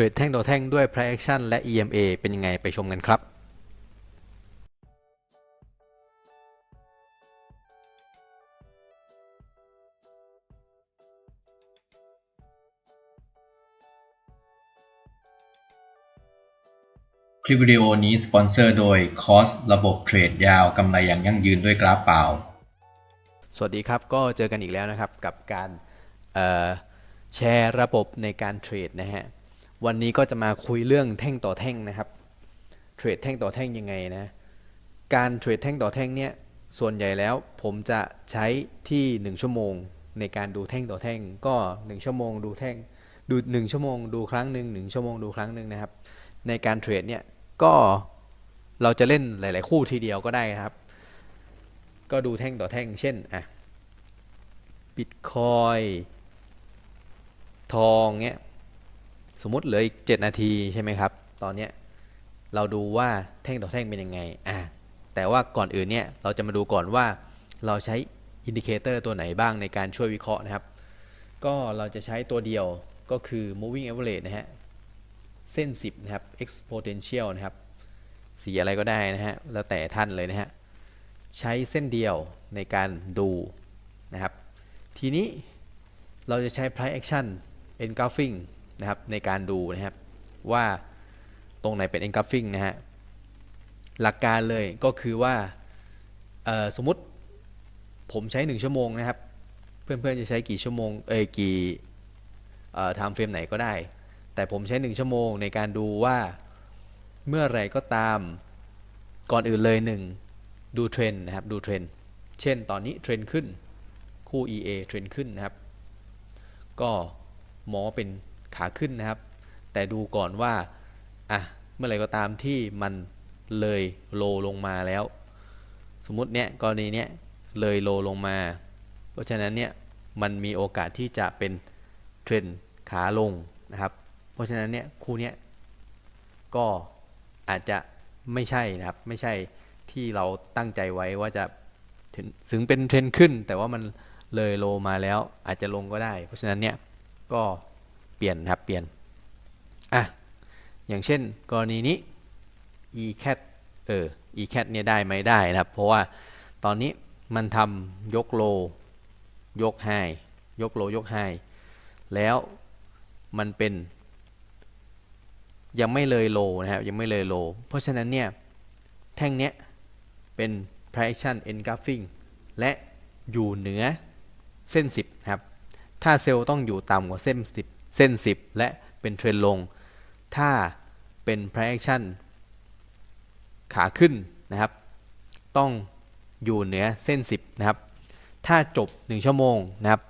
รดแท่งต่อแท่งด้วย price action และ EMA เป็นยังไงไปชมกันครับคลิปวิดีโอนี้สปอนเซอร์โดยคอสระบบเทรดยาวกำไรอย่างยั่งยืนด้วยกราฟเปล่า สวัสดีครับก็เจอกันอีกแล้วนะครับกับการเอ่อแชร์ระบบในการเทรดนะฮะ วันนี้ก็จะมาคุยเรื่องแท่งต่อแท่งนะครับ เทรดแท่งต่อแท่งยังไงนะ การเทรดแท่งต่อแท่งเนี่ย ส่วนใหญ่แล้วผมจะใช้ที่ 1 ชั่วโมงในการดูแท่งต่อแท่ง ก็ 1 ชั่วโมงดูแท่ง ดู 1 ชั่วโมงดูครั้งหนึ่ง1ชั่วโมงดูครั้งหนึ่งนะครับ ในการเทรดเนี่ย ก็เราจะเล่นหลาย ๆ คู่ทีเดียวก็ได้นะครับ ก็ดูแท่งต่อแท่ง เช่น อะบิตคอย ทองเนี้ย สมมติเหลืออีก 7 นาทีใช่ไหมครับ ตอนเนี้ยเราดูว่าแท่งต่อแท่งเป็นยังไงอะแต่ว่าก่อนอื่นเนี่ยเราจะมาดูก่อนว่าเราใช้อินดิเคเตอร์ตัวไหนบ้างในการช่วยวิเคราะห์นะครับ ก็เราจะใช้ตัวเดียวก็คือ moving average นะฮะ เส้น 10 นะครับ exponential นะครับ สีอะไรก็ได้นะฮะ แล้วแต่ท่านเลยนะฮะ ใช้เส้นเดียวในการดูนะครับ ทีนี้เราจะใช้ price action engulfing นะครับในการดูนะครับว่าตรงไหนเป็น engulfing นะฮะหลักการเลยก็คือว่าสมมติผมใช้ 1 ชั่วโมงนะครับ เพื่อนๆจะใช้กี่ชั่วโมงเอ้ยกี่เอ่อ time frame ไหนก็ได้ แต่ผมใช้ 1 ชั่วโมงในการดูว่าเมื่อไรก็ตามก่อนอื่นเลย 1 ดูเทรนด์นะครับดูเทรนด์เช่นตอนนี้เทรนด์ขึ้นคู่ EA เทรนด์ขึ้นนะครับ ก็มองว่าเป็น ขาขึ้นนะครับ แต่ดูก่อนว่าอะเมื่อไหร่ก็ตามที่มันเลยโลลงมาแล้ว สมมุติเนี้ยกรณีเนี้ยเลยโลลงมา เพราะฉะนั้นเนี่ยมันมีโอกาสที่จะเป็นเทรนขาลงนะครับ เพราะฉะนั้นเนี่ยคู่เนี้ยก็อาจจะไม่ใช่นะครับไม่ใช่ที่เราตั้งใจไว้ว่าจะถึงเป็นเทรนขึ้น แต่ว่ามันเลยโลมาแล้วอาจจะลงก็ได้ เพราะฉะนั้นเนี่ยก็ เปลี่ยนนะครับเปลี่ยนอะอย่างเช่นกรณีนี้ e cat เออ e cat เนี่ยได้ไหมได้นะครับ เพราะว่าตอนนี้มันทำยกโล ยกไฮยกโลยกไฮแล้วมันเป็น ยังไม่เลยโลนะครับยังไม่เลยโล เพราะฉะนั้นเนี่ย แท่งเนี้ยเป็น price action engulfing และอยู่เหนือเส้น 10 ครับ ถ้าเซลล์ต้องอยู่ต่ำกว่าเส้น 10 เส้น 10 และเป็นเทรนลง ถ้าเป็น price action ขาขึ้นนะครับ ต้องอยู่เหนือเส้น 10 นะครับ ถ้าจบ 1 ชั่วโมงนะครับ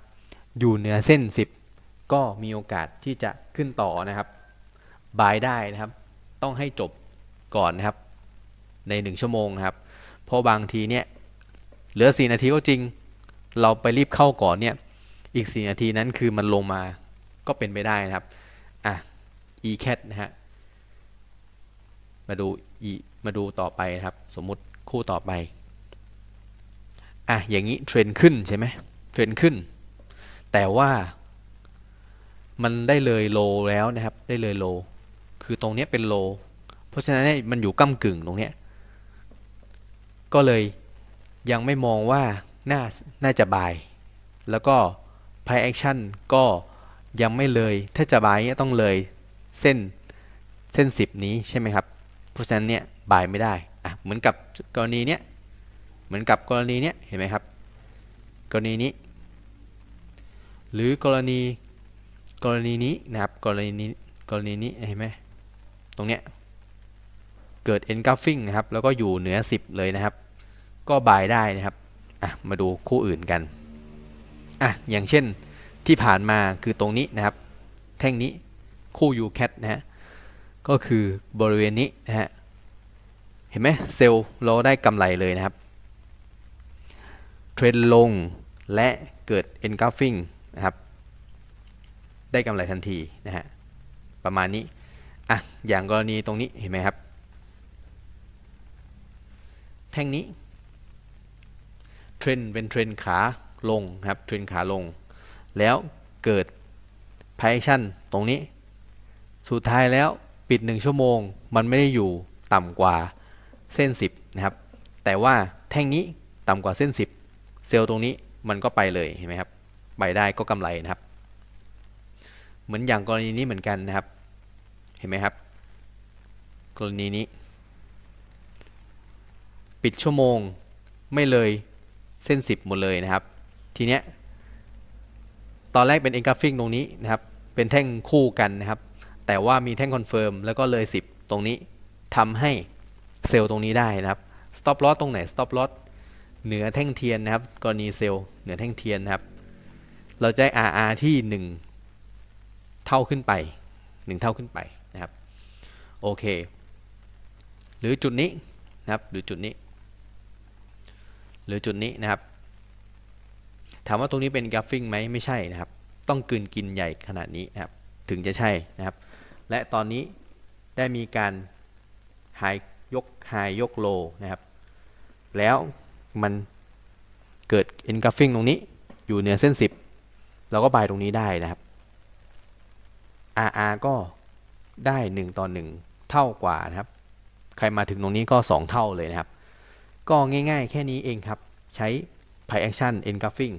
อยู่เหนือเส้น 10 ก็มีโอกาสที่จะขึ้นต่อนะครับบายได้นะครับ ต้องให้จบก่อนนะครับ ใน 1 ชั่วโมงนะครับ เพราะบางทีเนี่ยเหลือ 4 นาทีก็จริง เราไปรีบเข้าก่อนเนี่ย อีก 4 นาทีนั้นคือมันลงมา ก็เป็นไปได้นะครับอะ e cat นะฮะมาดู e มาดูต่อไปนะครับ สมมุติคู่ต่อไปอะอย่างนี้เทรนขึ้นใช่ไหมเทรนขึ้น แต่ว่ามันได้เลยโลแล้วนะครับ ได้เลยโล คือตรงนี้เป็นโล เพราะฉะนั้นเนี่ยมันอยู่ก้ากึ่งตรงนี้ก็เลยยังไม่มองว่าน่าน่าจะบาย แล้วก็ price action ก็ ยังไม่เลย ถ้าจะบายเนี่ยต้องเลยเส้นเส้น 10 นี้ใช่ไหมครับ เพราะฉะนั้นเนี่ยบายไม่ได้อะเหมือนกับกรณีเนี้ยเหมือนกับกรณีเนี้ยเห็นไหมครับ กรณีนี้ หรือกรณีกรณีนี้นะครับกรณีนี้กรณีนี้เห็นไหมตรงเนี้ยเกิด engulfing นะครับ แล้วก็อยู่เหนือ 10 เลยนะครับ ก็บายได้นะครับอะมาดูคู่อื่นกันอะอย่างเช่น ที่ผ่านมาคือตรงนี้นะครับ แท่งนี้คู่ u cat นะฮะก็คือบริเวณนี้นะฮะเห็นไหมเซลล์เราได้กำไรเลยนะครับเทรนลงและเกิด engulfing นะครับ ได้กำไรทันทีนะฮะประมาณนี้อะอย่างกรณีตรงนี้เห็นไหมครับ แท่งนี้เทรนเป็นเทรนขาลงนะครับเทรนขาลง แล้วเกิด price action ตรงนี้ สุดท้ายแล้วปิด 1 ชั่วโมง มันไม่ได้อยู่ต่ำกว่าเส้น 10 นะครับ แต่ว่าแท่งนี้ต่ำกว่าเส้น 10 เซลล์ตรงนี้มันก็ไปเลยเห็นไหมครับไปได้ก็กำไรนะครับ เหมือนอย่างกรณีนี้เหมือนกันนะครับ เห็นไหมครับ กรณีนี้ ปิดชั่วโมงไม่เลยเส้น 10 หมดเลยนะครับ ทีเนี้ย ตอนแรกเป็น engulfing ตรงนี้นะครับ เป็นแท่งคู่กันนะครับ แต่ว่ามีแท่งคอนเฟิร์มแล้วก็เลย 10 ตรงนี้ทำให้เซลล์ตรงนี้ได้นะครับ stop loss ตรงไหน stop loss เหนือแท่งเทียนนะครับ กรณีเซลล์เหนือแท่งเทียนนะครับ เราจะได้ RR ที่ 1 เท่าขึ้นไป 1 เท่าขึ้นไปนะครับ โอเค หรือจุดนี้นะครับ หรือจุดนี้ หรือจุดนี้นะครับ ถามว่าตรงนี้เป็นกราฟฟิ้งไหมไม่ใช่นะครับ ต้องกลืนกินใหญ่ขนาดนี้นะครับ ถึงจะใช่นะครับ และตอนนี้ได้มีการหายยกหายยกโลนะครับ แล้วมันเกิด engulfing ตรงนี้อยู่เหนือเส้น 10 เราก็บายตรงนี้ได้นะครับ RR ก็ได้ 1 ต่อ 1 เท่ากว่านะครับ ใครมาถึงตรงนี้ก็ 2 เท่าเลยนะครับ ก็ง่ายๆแค่นี้เองครับ ใช้ Pi Action Engulfing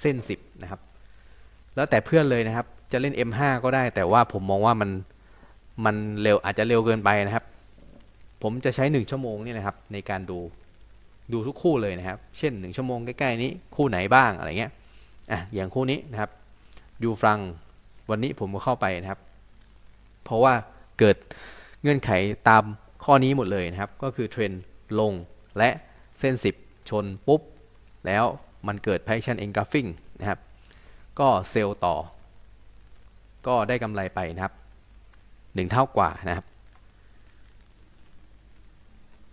เส้น 10 นะครับ แล้วแต่เพื่อนเลยนะครับ จะเล่น M5 ก็ได้ แต่ว่าผมมองว่ามันมันเร็วอาจจะเร็วเกินไปนะครับ ผมจะใช้ 1 ชั่วโมงนี่นะครับ ในการดูดูทุกคู่เลยนะครับ เช่น 1 ชั่วโมงใกล้ๆนี้คู่ไหนบ้างอะไรเงี้ยอะอย่างคู่นี้นะครับยูฟรังวันนี้ผมก็เข้าไปนะครับ เพราะว่าเกิดเงื่อนไขตามข้อนี้หมดเลยนะครับ ก็คือเทรนด์ลงและเส้น 10 ชนปุ๊บ แล้ว มันเกิด Passion Engulfing นะครับก็เซลล์ต่อ ก็ได้กำไรไปนะครับ 1 เท่ากว่านะครับ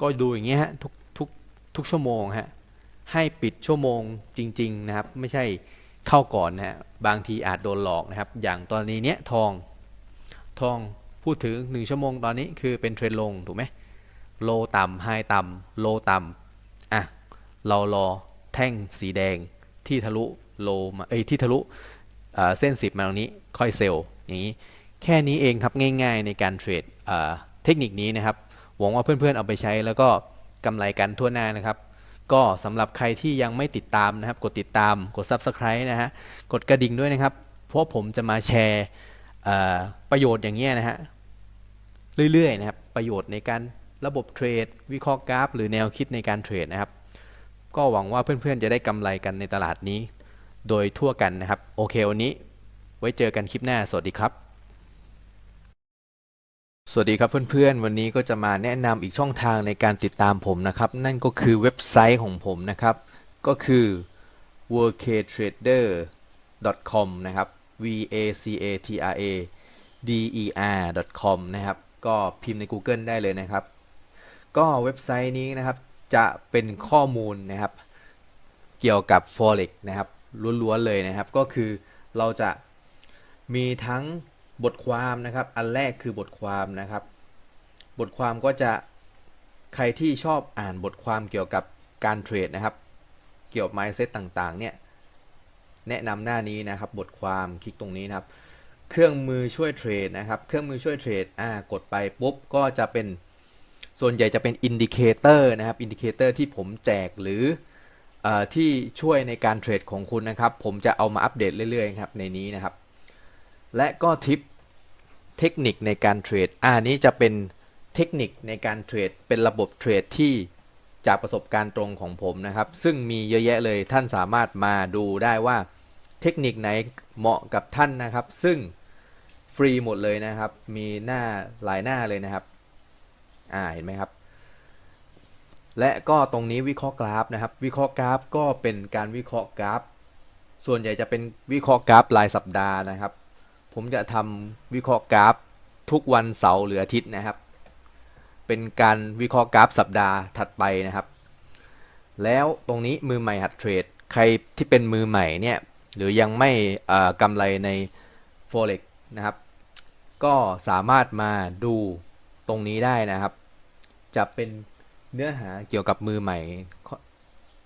ก็ดูอย่างเงี้ยฮะทุกทุกทุกชั่วโมงฮะให้ปิดชั่วโมงจริง ๆนะครับ ไม่ใช่เข้าก่อนนะฮะบางทีอาจโดนหลอกนะครับ อย่างตอนนี้เนี้ยทองทองพูดถึง 1 ชั่วโมงตอนนี้คือเป็นเทรนลงถูกไหมโลต่ำไฮต่ำโลต่ำอะเรารอ แท่งสีแดงที่ทะลุโลมาเอ้ยที่ทะลุเส้น 10 มาตรงนี้ค่อยเซลล์อย่างนี้แค่นี้เองครับง่ายๆในการเทรดเทคนิคนี้นะครับหวังว่าเพื่อนๆเอาไปใช้แล้วก็กำไรกันทั่วหน้านะครับ ก็สำหรับใครที่ยังไม่ติดตามนะครับ กดติดตามกด Subscribe นะฮะกดกระดิ่งด้วยนะครับ เพราะผมจะมาแชร์ประโยชน์อย่างเงี้ยนะฮะเรื่อยๆนะครับประโยชน์ในการระบบเทรด วิเคราะห์กราฟ หรือแนวคิดในการเทรดนะครับ ก็หวังว่าเพื่อนๆจะได้กำไรกันในตลาดนี้ โดยทั่วกันนะครับ โอเควันนี้ ไว้เจอกันคลิปหน้า สวัสดีครับ สวัสดีครับเพื่อนๆ วันนี้ก็จะมาแนะนำอีกช่องทางในการติดตามผมนะครับ นั่นก็คือเว็บไซต์ของผมนะครับ ก็คือ worktrader.com นะครับ v a c a t r a d e r com นะครับ ก็พิมพ์ใน Google ได้เลยนะครับ ก็เว็บไซต์นี้นะครับ จะเป็นข้อมูลนะครับ เกี่ยวกับ forex นะครับล้วนๆเลยนะครับ ก็คือเราจะมีทั้งบทความนะครับ อันแรกคือบทความนะครับ บทความก็จะใครที่ชอบอ่านบทความเกี่ยวกับการเทรดนะครับ เกี่ยวกับ mindset ต่างๆ เนี่ยแนะนำหน้านี้นะครับ บทความคลิกตรงนี้นะครับ เครื่องมือช่วยเทรดนะครับ เครื่องมือช่วยเทรดอ่ากดไปปุ๊บก็จะเป็น ส่วนใหญ่จะเป็นอินดิเคเตอร์นะครับอินดิเคเตอร์ที่ผมแจกหรืออที่ช่วยในการเทรดของคุณนะครับ ผมจะเอามาอัปเดตเรื่อยๆครับในนี้นะครับ และก็ทิปเทคนิคในการเทรดอ่านี้จะเป็นเทคนิคในการเทรดเป็นระบบเทรดที่จากประสบการณ์ตรงของผมนะครับ ซึ่งมีเยอะแยะเลยท่านสามารถมาดูได้ว่าเทคนิคไหนเหมาะกับท่านนะครับ ซึ่งฟรีหมดเลยนะครับ มีหน้าหลายหน้าเลยนะครับ อ่าเห็นไหมครับ และก็ตรงนี้วิเคราะห์กราฟนะครับ วิเคราะห์กราฟก็เป็นการวิเคราะห์กราฟ ส่วนใหญ่จะเป็นวิเคราะห์กราฟรายสัปดาห์นะครับ ผมจะทำวิเคราะห์กราฟทุกวันเสาร์หรืออาทิตย์นะครับ เป็นการวิเคราะห์กราฟสัปดาห์ถัดไปนะครับ แล้วตรงนี้มือใหม่หัดเทรด ใครที่เป็นมือใหม่เนี่ยหรือยังไม่กำไรใน forex นะครับ ก็สามารถมาดูตรงนี้ได้นะครับ จะเป็นเนื้อหาเกี่ยวกับมือใหม่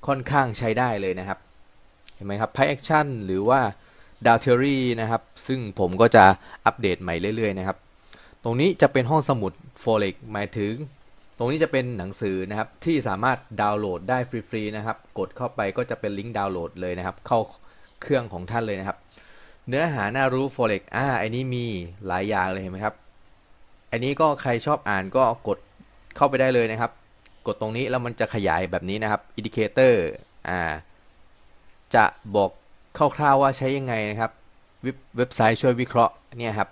ค่อนข้างใช้ได้เลยนะครับ เห็นไหมครับ Price Action หรือว่าดาวเทอรี่นะครับ ซึ่งผมก็จะอัปเดตใหม่เรื่อยๆนะครับ ตรงนี้จะเป็นห้องสมุด Forex หมายถึง ตรงนี้จะเป็นหนังสือนะครับ ที่สามารถดาวน์โหลดได้ฟรีๆนะครับ กดเข้าไปก็จะเป็นลิงก์ดาวน์โหลดเลยนะครับ เข้าเครื่องของท่านเลยนะครับ เนื้อหาน่ารู้ Forex อ่าอันนี้มีหลายอย่างเลยเห็นไหมครับ อันนี้ก็ใครชอบอ่านก็กด เข้าไปได้เลยนะครับ กดตรงนี้แล้วมันจะขยายแบบนี้นะครับ Indicator อ่าจะบอกคร่าวๆว่าใช้ยังไงนะครับเว็บเว็บไซต์ช่วยวิเคราะห์เนี่ยครับ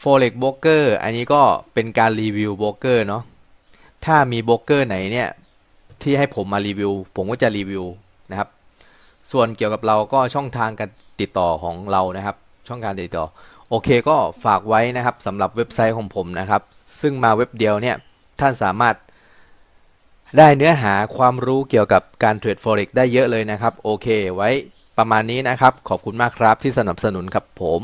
Forex Broker อันนี้ก็เป็นการรีวิวโบรกเกอร์เนาะถ้ามีโบรกเกอร์ไหนเนี่ยที่ให้ผมมารีวิว ผมก็จะรีวิวนะครับ ส่วนเกี่ยวกับเราก็ช่องทางการติดต่อของเรานะครับ ช่องการติดต่อ โอเคก็ฝากไว้นะครับสำหรับเว็บไซต์ของผมนะครับ ซึ่งมาเว็บเดียวเนี่ยท่านสามารถได้เนื้อหาความรู้เกี่ยวกับการเทรด Forex ได้เยอะเลยนะครับ โอเค ไว้ประมาณนี้นะครับ ขอบคุณมากครับที่สนับสนุนครับผม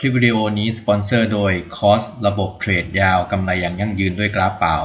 คลิปวิดีโอนี้สปอนเซอร์โดย คอสระบบเทรดยาว กำไรอย่างยั่งยืนด้วยกราฟเปล่า